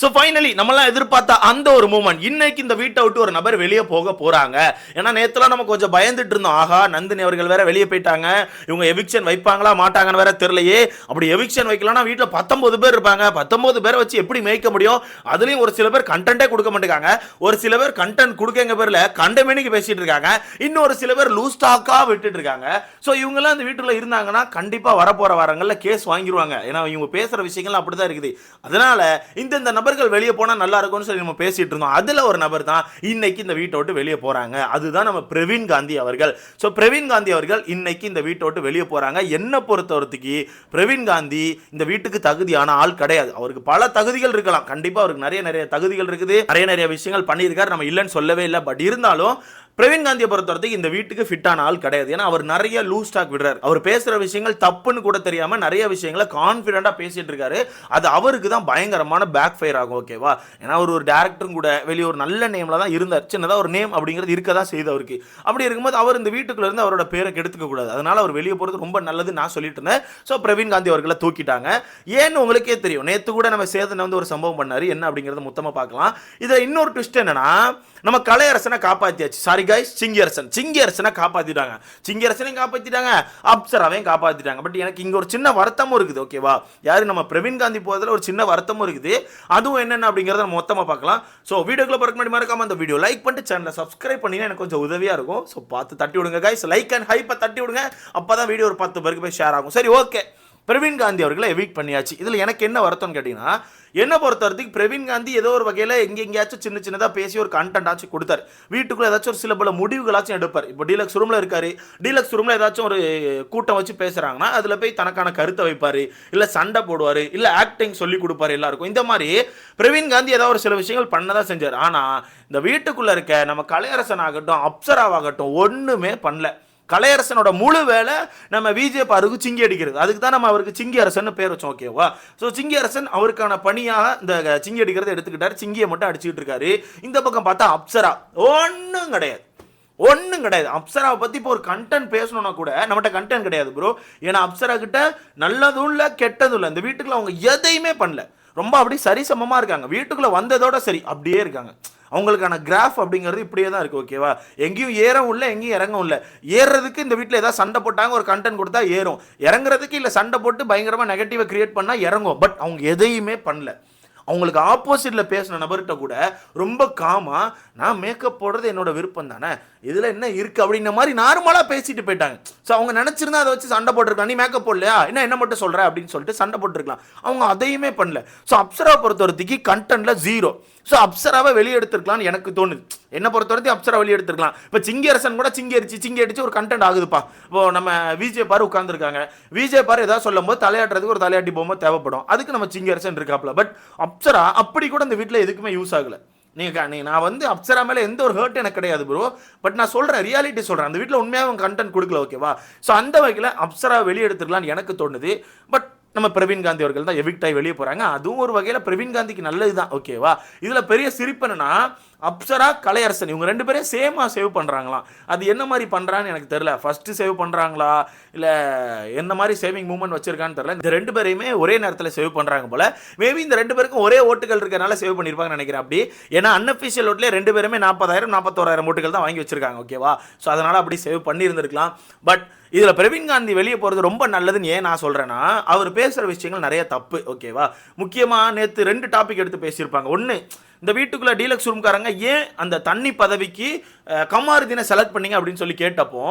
So finally நம்மளாம் எதிர்பார்த்த அந்த ஒரு மூமெண்ட் இன்னைக்கு இந்த வீட்டை விட்டு ஒரு நபர் வெளியே போக போகிறாங்க ஏன்னா நேற்றுலாம் நம்ம கொஞ்சம் பயந்துட்டு இருந்தோம். ஆஹா நந்தினி அவர்கள் வேற வெளியே போயிட்டாங்க. இவங்க எவிக்ஷன் வைப்பாங்களா மாட்டாங்கன்னு வேற தெரியலையே. அப்படி எவிக்ஷன் வைக்கலன்னா வீட்டில் பத்தொன்பது பேர் இருப்பாங்க. பத்தொம்போது பேரை வச்சு எப்படி மேய்க்க முடியும்? அதுலேயும் ஒரு சில பேர் கண்டென்ட்டே கொடுக்க மாட்டேங்காங்க. ஒரு சில பேர் கண்டென்ட் கொடுக்கங்க பேரில் கண்டமேனிக்கு பேசிட்டு இருக்காங்க. இன்னொரு சில பேர் லூஸ் ஸ்டாக்கா விட்டுட்டு இருக்காங்க. ஸோ இவங்கெல்லாம் அந்த வீட்டில் இருந்தாங்கன்னா கண்டிப்பாக வரப்போகிற வாரங்களில் கேஸ் வாங்கிடுவாங்க ஏன்னா இவங்க பேசுகிற விஷயங்கள்லாம் அப்படி அப்படிதான் இருக்குது. அதனால இந்தந்த நபர்கள் வெளியே போனா நல்லா இருக்கும்னு சொல்லி நம்ம பேசிட்டு இருந்தோம். அதுல ஒரு நபர் தான் இன்னைக்கு இந்த வீட்டை விட்டு வெளியே போறாங்க. அதுதான் நம்ம பிரவீன் காந்தி அவர்கள். ஸோ பிரவீன் காந்தி அவர்கள் இன்னைக்கு இந்த வீட்டை விட்டு வெளியே போறாங்க. என்ன பொறுத்தவரத்துக்கு பிரவீன் காந்தி இந்த வீட்டுக்கு தகுதியான ஆள் கிடையாது. அவருக்கு பல தகுதிகள் இருக்கலாம். கண்டிப்பா அவருக்கு நிறைய நிறைய தகுதிகள் இருக்குது. நிறைய நிறைய விஷயங்கள் பண்ணியிருக்காரு. நம்ம இல்லைன்னு சொல்லவே இல்லை. பட் இருந்தாலும் பிரவீன் காந்தியை பொறுத்தவரைக்கும் இந்த வீட்டுக்கு ஃபிட்டான ஆள் கிடையாது. ஏன்னா அவர் நிறைய லூஸ் ஸ்டாக் விடுறாரு. அவர் பேசுகிற விஷயங்கள் தப்புன்னு கூட தெரியாமல் நிறைய விஷயங்களை கான்ஃபிடென்ட்டா பேசிட்டு இருக்காரு. அது அவருக்கு தான் பயங்கரமான பேக் ஃபயர் ஆகும் ஓகேவா ஏன்னா அவர் ஒரு டேரக்டரும் கூட வெளியே ஒரு நல்ல நேமில் தான் இருந்தார். சின்னதாக ஒரு நேம் அப்படிங்கிறது இருக்க தான் செய்து அவருக்கு. அப்படி இருக்கும்போது அவர் இந்த வீட்டுக்குள்ள இருந்து அவரோட பேரை கெடுத்துக்க கூடாது. அதனால அவர் வெளியே போகிறது ரொம்ப நல்லது நான் சொல்லிட்டு இருந்தேன். ஸோ பிரவீன் காந்தி அவர்களை தூக்கிட்டாங்க. ஏன்னு உங்களுக்கே தெரியும். நேற்று கூட நம்ம சேதனை வந்து ஒரு சம்பவம் பண்ணார். என்ன அப்படிங்கிறத மொத்தமாக பார்க்கலாம். இதில் இன்னொரு ட்விஸ்ட் என்னன்னா நம்ம கலையரசனை காப்பாற்றியாச்சு சாரி கைஸ் சிங்கியரசன் சிங்கியரசனை காப்பாற்றிட்டாங்க சிங்கியரசனையும் காப்பாற்றிட்டாங்க அப்சராவையும் காப்பாற்றிட்டாங்க பட் எனக்கு இங்கே ஒரு சின்ன வருத்தமும் இருக்குது ஓகேவா யார் நம்ம பிரவீன் காந்தி போகிறதுல ஒரு சின்ன வருத்தமும் இருக்குது. அதுவும் என்னென்ன அப்படிங்கிறத நம்ம மொத்தமாக பார்க்கலாம். ஸோ வீடியோக்குள்ள பிறகு முன்னாடி மறக்காமல் அந்த வீடியோ லைக் பண்ணிட்டு சேனலை சப்ஸ்கிரைப் பண்ணிங்கன்னா எனக்கு கொஞ்சம் உதவியாக இருக்கும். ஸோ பார்த்து தட்டி விடுங்க கைஸ் லைக் அண்ட் ஹைப்பை தட்டி விடுங்க. அப்பதான் வீடியோ ஒரு பத்து பேருக்கு போய் ஷேர் ஆகும். சரி ஓகே பிரவீன் காந்தி அவர்களை எவிக் பண்ணியாச்சு. இதில் எனக்கு என்ன வருத்தம்னு கேட்டிங்கன்னா என்ன பொறுத்த வரைக்கும் பிரவீன் காந்தி ஏதோ ஒரு வகையில் எங்கே எங்கேயாச்சும் சின்ன சின்னதாக பேசி ஒரு கண்டென்ட் ஆச்சும் வீட்டுக்குள்ளே ஏதாச்சும் ஒரு சில பல முடிவுகளாச்சும் எடுப்பார். இப்போ டீலக்ஸ் ரூமில் இருக்கார். டீலக்ஸ் ரூமில் ஏதாச்சும் ஒரு கூட்டம் வச்சு பேசுகிறாங்கன்னா அதில் போய் தனக்கான கருத்தை வைப்பார். இல்லை சண்டை போடுவார். இல்லை ஆக்டிங் சொல்லி கொடுப்பாரு எல்லாருக்கும். இந்த மாதிரி பிரவீன் காந்தி ஏதாவது ஒரு சில விஷயங்கள் பண்ணதான் செஞ்சார். ஆனால் இந்த வீட்டுக்குள்ளே இருக்க நம்ம கலையரசன் ஆகட்டும் அப்சராவாகட்டும் ஒன்றுமே பண்ணல. கலையரசனோட முழு வேலை நம்ம பிஜேபி அருகு சிங்கி அடிக்கிறது. அதுக்கு தான் நம்ம அவருக்கு சிங்கி அரசன் பேர் வச்சோம் ஓகேவா ஸோ சிங்கி அரசன் அவருக்கான பணியாக இந்த சிங்கி அடிக்கிறத எடுத்துக்கிட்டாரு. சிங்கியை மட்டும் அடிச்சுக்கிட்டு இருக்காரு இந்த பக்கம் பார்த்தா அப்சரா. ஒன்றும் கிடையாது. ஒன்றும் கிடையாது. அப்சராவை பற்றி இப்போ ஒரு கண்டென்ட் பேசணும்னா கூட நம்மகிட்ட கண்டென்ட் கிடையாது ப்ரோ ஏன்னா அப்சரா கிட்ட நல்லதும் இல்லை கெட்டதும் இல்லை. இந்த வீட்டுக்குள்ள அவங்க எதையுமே பண்ணல. ரொம்ப அப்படி சரிசமமாக இருக்காங்க. வீட்டுக்குள்ளே வந்ததோட சரி அப்படியே இருக்காங்க. அவங்களுக்கான கிராஃப் அப்படிங்கிறது இப்படியே தான் இருக்குது ஓகேவா எங்கேயும் ஏறவும் இல்லை எங்கேயும் இறங்கவும் இல்லை. ஏறுறதுக்கு இந்த வீட்டில் ஏதாவது சண்டை போட்டாங்க ஒரு கண்டென்ட் கொடுத்தா ஏறும். இறங்குறதுக்கு இல்லை சண்டை போட்டு பயங்கரமாக நெகட்டிவை கிரியேட் பண்ணால் இறங்கும். பட் அவங்க எதையுமே பண்ணல. அவங்களுக்கு ஆப்போசிட்டில் பேசின நபர்கிட்ட கூட ரொம்ப காமாக நான் மேக்கப் போடுறது என்னோட விருப்பம் தானே இதில் என்ன இருக்குது அப்படின்ற மாதிரி நார்மலாக பேசிட்டு போயிட்டாங்க. ஸோ அவங்க நினச்சிருந்தா அதை வச்சு சண்டை போட்டிருக்கலாம். நீ மேக்கப் போடலையா? என்ன என்ன மட்டும் சொல்கிற அப்படின்னு சொல்லிட்டு சண்டை போட்டிருக்கலாம். அவங்க அதையுமே பண்ணல. ஸோ அப்சரா பொறுத்தவரைக்கு கண்டென்ட்டில் ஜீரோ ஸோ அப்சராவை வெளியே எடுத்துருக்கலாம்னு எனக்கு தோணுது. என்ன பொறுத்தவரைக்கும் அப்சரா வெளியே எடுத்துருக்கலாம். இப்போ சிங்கரசன் கூட சிங்கி அடிச்சு சிங்கி அடிச்சு ஒரு கண்டென்ட் ஆகுதுப்பா. இப்போ நம்ம விஜய் பாரு உட்காந்துருக்காங்க விஜய் பாரு ஏதாவது சொல்லும் போது தலையாட்டுறதுக்கு ஒரு தலையாட்டி போகும்போது தேவைப்படும். அதுக்கு நம்ம சிங்கரசன் இருக்காப்ல பட் அப்சரா அப்படி கூட இந்த வீட்டில் எதுக்குமே யூஸ் ஆகல. நீங்க நீ நான் வந்து அப்சரா மேலே எந்த ஒரு ஹர்ட் எனக்கு கிடையாது ப்ரோ பட் நான் சொல்கிறேன் ரியாலிட்டி சொல்கிறேன் அந்த வீட்டில் உண்மையாக அவங்க கண்டென்ட் கொடுக்கல ஓகேவா ஸோ அந்த வகையில் அப்சரா வெளியே எடுத்துக்கலாம்னு எனக்கு தோணுது. பட் நம்ம பிரவீன் காந்தி அவர்கள் தான் எவிக்ட் ஆகி வெளியே போகிறாங்க அதுவும் ஒரு வகையில் பிரவீன் காந்திக்கு நல்லது தான் ஓகேவா இதில் பெரிய சிரிப்பு என்னன்னா அப்சரா கலையரசன் இவங்க ரெண்டு பேரும் சேமாக சேவ் பண்ணுறாங்களாம் அது என்ன மாதிரி பண்ணுறான்னு எனக்கு தெரில ஃபஸ்ட்டு சேவ் பண்ணுறாங்களா இல்லை என்ன மாதிரி சேவிங் மூவ்மெண்ட் வச்சிருக்கான்னு தெரியல. இந்த ரெண்டு பேரையுமே ஒரே நேரத்தில் சேவ் பண்ணுறாங்க போல. மேபி இந்த ரெண்டு பேருக்கும் ஒரே ஓட்டுகள் இருக்கிறனால சேவ் பண்ணியிருப்பாங்கன்னு நினைக்கிறேன் அப்படி. ஏன்னா அன்அஃபிஷியல் ஓட்டிலே ரெண்டு பேருமே நாற்பதாயிரம் நாற்பத்தோராயிரம் ஓட்டுகள் தான் வாங்கி வச்சிருக்காங்க ஓகேவா ஸோ அதனால் அப்படி சேவ் பண்ணியிருந்திருக்கலாம். பட் இதில் பிரவீன் காந்தி வெளியே போகிறது ரொம்ப நல்லதுன்னு ஏன் நான் சொல்கிறேன்னா அவர் பேசுகிற விஷயங்கள் நிறைய தப்பு ஓகேவா முக்கியமாக நேற்று ரெண்டு டாபிக் எடுத்து பேசியிருப்பாங்க. ஒன்று இந்த வீட்டுக்குள்ளே டீலக்ஸ் ரூம்காரங்க ஏன் அந்த தண்ணி பதவிக்கு அஹ், கமாருதீனை செலக்ட் பண்ணீங்க அப்படின்னு சொல்லி கேட்டப்போ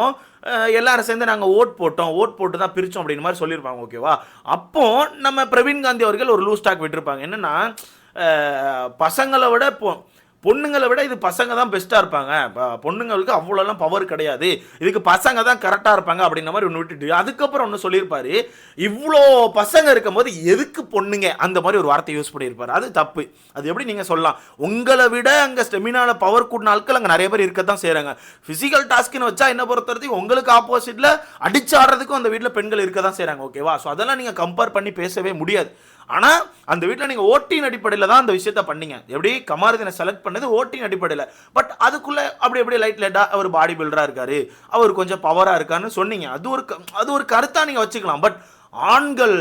எல்லாரும் சேர்ந்து நாங்கள் ஓட் போட்டோம் ஓட் போட்டு தான் பிரித்தோம் அப்படின்னு மாதிரி சொல்லியிருப்பாங்க ஓகேவா அப்போ நம்ம பிரவீன் காந்தி அவர்கள் ஒரு லூஸ் டாக் விட்டுருப்பாங்க. என்னன்னா பசங்களை விட இப்போ பொண்ணுங்களை விட இது பசங்க தான் பெஸ்ட்டாக இருப்பாங்க. பொண்ணுங்களுக்கு அவ்வளோலாம் பவர் கிடையாது. இதுக்கு பசங்க தான் கரெக்டாக இருப்பாங்க அப்படின்ற மாதிரி ஒன்று விட்டுட்டு அதுக்கப்புறம் ஒன்று சொல்லியிருப்பார். இவ்வளோ பசங்க இருக்கும்போது எதுக்கு பொண்ணுங்க? அந்த மாதிரி ஒரு வார்த்தை யூஸ் பண்ணியிருப்பார். அது தப்பு. அது எப்படி நீங்கள் சொல்லலாம்? உங்களை விட அங்கே ஸ்டெமினால பவர் கூட்டின ஆட்கள் அங்கே நிறைய பேர் இருக்க தான் செய்கிறாங்க ஃபிசிக்கல் டாஸ்க்னு வச்சா என்ன பொறுத்த வரைக்கும் உங்களுக்கு ஆப்போசிட்டில் அடிச்சு ஆடுறதுக்கும் அந்த வீட்டில் பெண்கள் இருக்க தான் செய்கிறாங்க ஓகேவா ஸோ அதெல்லாம் நீங்கள் கம்பேர் பண்ணி பேசவே முடியாது. ஆனால் அந்த வீட்டில் நீங்கள் ஓட்டின் அடிப்படையில் தான் அந்த விஷயத்த பண்ணீங்க. எப்படி? கமாரதினை செலக்ட் பண்ணது ஓட்டிங் அடிப்படையில். பட் அதுக்குள்ளே அப்படி எப்படி லைட் லைட்டாக அவர் பாடி பில்டராக இருக்காரு. அவர் கொஞ்சம் பவராக இருக்காருன்னு சொன்னீங்க. அது ஒரு அது ஒரு கருத்தாக நீங்கள் வச்சுக்கலாம். பட் ஆண்கள்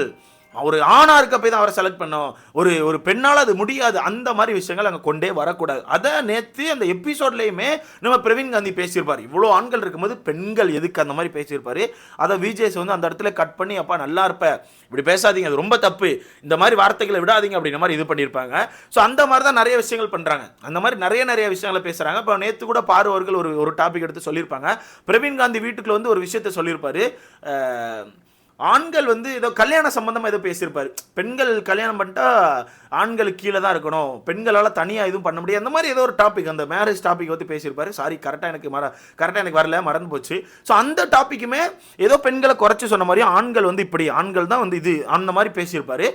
ஒரு ஆணாக இருக்க போய் தான் அவரை செலக்ட் பண்ணோம் ஒரு ஒரு பெண்ணால் அது முடியாது. அந்த மாதிரி விஷயங்கள் அங்கே கொண்டே வரக்கூடாது. அதை நேற்று அந்த எபிசோட்லேயுமே நம்ம பிரவீன் காந்தி பேசியிருப்பார். இவ்வளோ ஆண்கள் இருக்கும்போது பெண்கள் எதுக்கு அந்த மாதிரி பேசியிருப்பார்? அதை விஜேஸ் வந்து அந்த இடத்துல கட் பண்ணி அப்பா நல்லா இருப்ப. இப்படி பேசாதீங்க. அது ரொம்ப தப்பு. இந்த மாதிரி வார்த்தைகளை விடாதீங்க. அப்படின்ற மாதிரி இது பண்ணியிருப்பாங்க. ஸோ அந்த மாதிரி தான் நிறைய விஷயங்கள் பண்ணுறாங்க அந்த மாதிரி நிறைய நிறைய விஷயங்களை பேசுகிறாங்க இப்போ நேற்று கூட பார்வர்கள் ஒரு ஒரு டாபிக் எடுத்து சொல்லியிருப்பாங்க. பிரவீன் காந்தி வீட்டுக்குள்ள வந்து ஒரு விஷயத்த சொல்லியிருப்பார். ஆண்கள் வந்து ஏதோ கல்யாண சம்மந்தமாக ஏதோ பேசியிருப்பார். பெண்கள் கல்யாணம் பண்ணிட்டா ஆண்களுக்கு கீழே தான் இருக்கணும். பெண்களால் தனியாக எதுவும் பண்ண முடியாது. அந்த மாதிரி ஏதோ ஒரு டாபிக் அந்த மேரேஜ் டாபிக் வந்து பேசியிருப்பார். சாரி கரெக்டாக எனக்கு மற கரெக்டாக எனக்கு வரல மறந்து போச்சு. ஸோ அந்த டாப்பிக்குமே ஏதோ பெண்களை குறைச்சி சொன்ன மாதிரி ஆண்கள் வந்து இப்படி ஆண்கள் தான் வந்து இது அந்த மாதிரி பேசியிருப்பார்.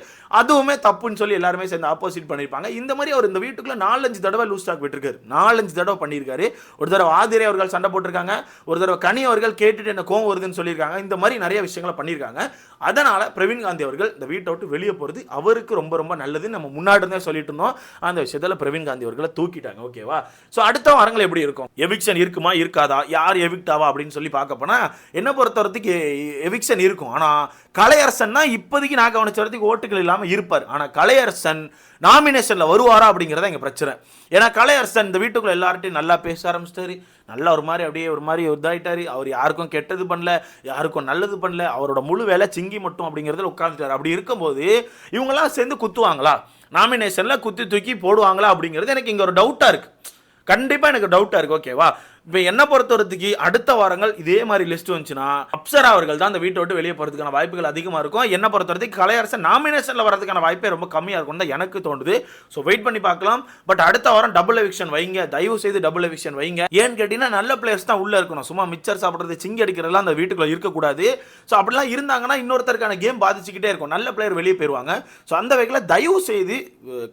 அதுவுமே தப்புன்னு சொல்லி எல்லாருமே சேர்ந்து ஆப்போசிட் பண்ணியிருப்பாங்க. இந்த மாதிரி அவர் இந்த வீட்டுக்குள்ள நாலஞ்சு தடவை லூஸ் டாக் விட்டுருக்காரு. நாலஞ்சு தடவை பண்ணியிருக்காரு. ஒரு தடவை ஆதிரை அவர்கள் சண்டை போட்டிருக்காங்க. ஒரு தடவை கனி அவர்கள் கேட்டுட்டு என்ன கோவம் வருதுன்னு சொல்லியிருக்காங்க. இந்த மாதிரி நிறைய விஷயங்களை பண்ணியிருக்காங்க. அதனால பிரவீன் காந்தி அவர்கள் இந்த வீட்டை விட்டு வெளியே போகிறது அவருக்கு ரொம்ப ரொம்ப நல்லது நம்ம முன்னாடி இருந்தே சொல்லிட்டு இருந்தோம். அந்த விஷயத்தில் பிரவீன் காந்தி அவர்களை தூக்கிட்டாங்க. ஓகேவா ஸோ அடுத்த வாரங்கள் எப்படி இருக்கும்? எவிக்ஷன் இருக்குமா இருக்காதா? யார் எவிக்ட் ஆவா அப்படின்னு சொல்லி பார்க்க போனா என்ன பொறுத்தவரத்துக்கு எவிக்ஷன் இருக்கும். ஆனால் கலையரசன் தான் இப்போதைக்கு நான் கவனிச்ச வரத்துக்கு ஓட்டுகள் இல்லாமல் இருப்பார். ஆனால் கலையரசன் நாமினேஷனில் வருவாரா அப்படிங்கிறத எங்கள் பிரச்சனை. ஏன்னா கலையரசன் இந்த வீட்டுக்குள்ள எல்லார்ட்டையும் நல்லா பேச ஆரம்பிச்சிட்டாரு. நல்லா ஒரு மாதிரி அப்படியே ஒரு மாதிரி இதாகிட்டார் அவர் யாருக்கும் கெட்டது பண்ணல யாருக்கும் நல்லது பண்ணல. அவரோட முழு வேலை சிங்கி மட்டும் அப்படிங்கிறதுல உட்காந்துட்டாரு அப்படி இருக்கும்போது இவங்கெல்லாம் சேர்ந்து குத்துவாங்களா? நாமினேஷனில் குத்தி தூக்கி போடுவாங்களா அப்படிங்கிறது எனக்கு இங்கே ஒரு டவுட்டாக இருக்குது கண்டிப்பாக எனக்கு டவுட்டாக இருக்குது ஓகேவா இப்போ என்ன பொறுத்தவரத்துக்கு அடுத்த வாரங்கள் இதே மாதிரி லிஸ்ட் வந்துச்சுன்னா அப்சரா அவர்கள் தான் அந்த வீட்டை விட்டு வெளியே போகிறதுக்கான வாய்ப்புகள் அதிகமாக இருக்கும். என்ன பொறுத்தவரைக்கும் கலையரசன் நாமினேஷனில் வரதுக்கான வாய்ப்பே ரொம்ப கம்மியாக இருக்கும் தான் எனக்கு தோணுது. ஸோ வெயிட் பண்ணி பார்க்கலாம். பட் அடுத்த வாரம் டபுள் எவிக்ஷன் வைங்க. தயவு செய்து டபுள் எவிக்ஷன் வைங்க. ஏன்னு கேட்டிங்கன்னா நல்ல பிளேயர்ஸ் தான் உள்ளே இருக்கணும். சும்மா மிச்சர் சாப்பிட்றது சிங்கி அடிக்கிறதெல்லாம் அந்த வீட்டுக்குள்ளே இருக்கக்கூடாது. ஸோ அப்படிலாம் இருந்தாங்கன்னா இன்னொருத்தருக்கான கேம் பாதிச்சுக்கிட்டே இருக்கும். நல்ல பிளேயர் வெளியே போயிடுவாங்க ஸோ அந்த வகையில் தயவு செய்து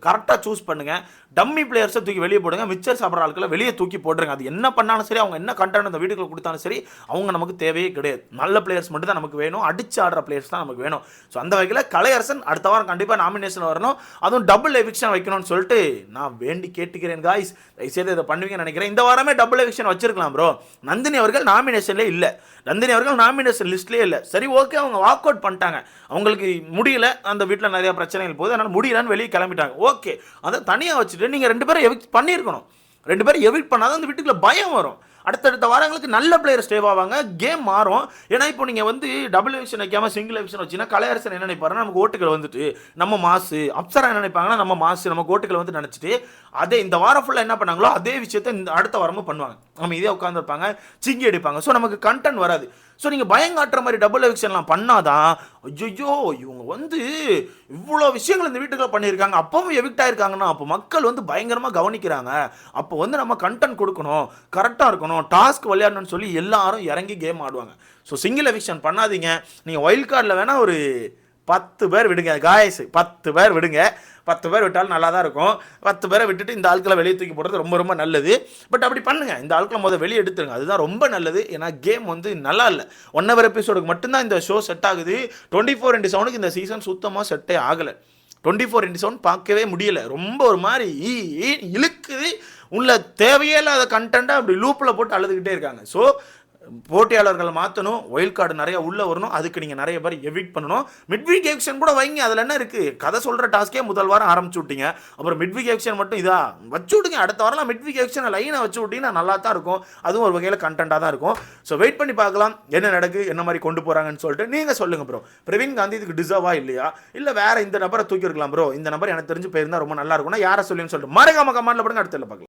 கரெக்டாக சூஸ் பண்ணுங்கள் டம்மி பிளேயர்ஸை தூக்கி வெளியே போடுங்க. மிச்சர் சாப்பிட்ற ஆட்களை வெளியே தூக்கி போட்டுருங்க. அது என்ன பண்ணாலும் சரி அவங்க என்ன கண்டென்ட் அந்த வீட்டுக்குள்ள கொடுத்தாலும் சரி அவங்க நமக்கு தேவையே கிடையாது. நல்ல பிளேயர்ஸ் மட்டும் தான் நமக்கு வேணும். அடிச்சு ஆடுற பிளேயர்ஸ் தான் நமக்கு வேணும். ஸோ அந்த வகையில் கலையரசன் அடுத்த வாரம் கண்டிப்பாக நாமினேஷன் வரணும். அதுவும் டபுள் எவிக்ஷன் வைக்கணும்னு சொல்லிட்டு நான் வேண்டி கேட்டுக்கிறேன் காய்ஸ் தயவுசெய்து இதை பண்ணுவீங்கன்னு நினைக்கிறேன். இந்த வாரமே டபுள் எவிக்ஷன் வச்சிருக்கலாம் ப்ரோ நந்தினி அவர்கள் நாமினேஷன்லேயே இல்லை. நந்தினி அவர்கள் நாமினேஷன் லிஸ்ட்லேயே இல்லை. சரி ஓகே அவங்க வாக் அவுட் பண்ணிட்டாங்க. அவங்களுக்கு முடியல. அந்த வீட்டில் நிறைய பிரச்சனைகள் போகுது. அதனால் முடியலன்னு வெளியே கிளம்பிட்டாங்க. ஓகே அதை தனியாக வச்சுட்டு நீங்கள் ரெண்டு பேரும் எவிக்ட் பண்ணியிருக்கணும். ரெண்டு பேரும் எவிக்ட் பண்ணாதான் அந்த வீட்டுக்குள்ள பயம் வரும். அடுத்தடுத்த வாரங்களுக்கு நல்ல பிளேயர் ஸ்டேவ் ஆவாங்க கேம் மாறும். ஏன்னா இப்போ நீங்கள் வந்து டபுள் எவிஷன் வைக்காமல் சிங்கிள் எவிஷன் வச்சுன்னா கலையரசன் என்ன நினைப்பாருன்னா நமக்கு ஓட்டுகள் வந்துட்டு நம்ம மாசு அப்சரா என்ன நினைப்பாங்கன்னா நம்ம மாசு நம்ம ஓட்டுகள் வந்து நினச்சிட்டு அதே இந்த வாரம் ஃபுல்லாக என்ன பண்ணாங்களோ அதே விஷயத்தை இந்த அடுத்த வாரமும் பண்ணுவாங்க. நம்ம இதே உட்காந்துருப்பாங்க சிங்கி அடிப்பாங்க. ஸோ நமக்கு கண்டென்ட் வராது. ஸோ நீங்கள் பயங்காட்டுற மாதிரி டபுள் எவிக்ஷன்லாம் பண்ணாதான் ஐயோ இவங்க வந்து இவ்வளோ விஷயங்கள் இந்த வீட்டுக்குள்ள பண்ணியிருக்காங்க அப்பவும் எவிக்ட் ஆயிருக்காங்கன்னா அப்போ மக்கள் வந்து பயங்கரமாக கவனிக்கிறாங்க. அப்போ வந்து நம்ம கண்டென்ட் கொடுக்கணும் கரெக்டாக இருக்கணும் டாஸ்க் விளையாடணும்னு சொல்லி எல்லாரும் இறங்கி கேம் ஆடுவாங்க. ஸோ சிங்கிள் எவிக்ஷன் பண்ணாதீங்க. நீங்கள் ஒயில்ட் கார்டில் வேணால் ஒரு பத்து பேர் விடுங்க காயஸ் பத்து பேர் விடுங்க. பத்து பேர் விட்டாலும் நல்லா தான் இருக்கும். பத்து பேரை விட்டுட்டு இந்த ஆட்களை வெளியே தூக்கி போடுறது ரொம்ப ரொம்ப நல்லது. பட் அப்படி பண்ணுங்க. இந்த ஆட்களை முதல் வெளியே எடுத்துருங்க. அதுதான் ரொம்ப நல்லது. ஏன்னா கேம் வந்து நல்லா இல்லை. ஒன் ஹவர் எபிசோடுக்கு மட்டும்தான் இந்த ஷோ செட் ஆகுது. டுவெண்ட்டி ஃபோர் இன்டி செவனுக்கு இந்த சீசன் சுத்தமாக செட்டே ஆகலை. டுவெண்ட்டி ஃபோர் இன்டி செவன் பார்க்கவே முடியல. ரொம்ப ஒரு மாதிரி ஈ இழுக்குது. உள்ள தேவையே இல்லாத கண்டென்ட்டாக அப்படி லூப்பில் போட்டு அழுதுகிட்டே இருக்காங்க. ஸோ போட்டியாளர்களை மாற்றணும் ஒயில் கார்டு நிறைய உள்ளே வரணும் அதுக்கு நீங்கள் நிறைய பேர் எவிட் பண்ணணும். மிட்வீக் எக்ஷன் கூட வைங்க அதில் என்ன இருக்குது கதை சொல்கிற டாஸ்க்கே முதல் வாரம் ஆரம்பிச்சு விட்டீங்க. அப்புறம் மிட்வீக் எக்ஷன் மட்டும் இதா வச்சு விடுங்க. அடுத்த வாரம் மிட்வீக் எக்ஷனை லைனை வச்சு விட்டிங்கன்னா நல்லா தான் இருக்கும். அதுவும் ஒரு வகையில் கண்டென்ட்டாக தான் இருக்கும். ஸோ வெயிட் பண்ணி பார்க்கலாம். என்ன நடக்கு என்ன மாதிரி கொண்டு போகிறாங்கன்னு சொல்லிட்டு நீங்கள் சொல்லுங்கள் ப்ரோ பிரவீன் காந்தி இதுக்கு டிசர்வா இல்லையா? இல்லை வேறு இந்த நபரை தூக்கி இருக்கலாம் ப்ரோ இந்த நபர் எனக்கு தெரிஞ்சு போயிருந்தால் ரொம்ப நல்லா இருக்கும்னா யாரை சொல்லுன்னு சொல்லிட்டு மறக்காம கமெண்ட்ல படுங்க அடுத்த பார்க்கலாம்.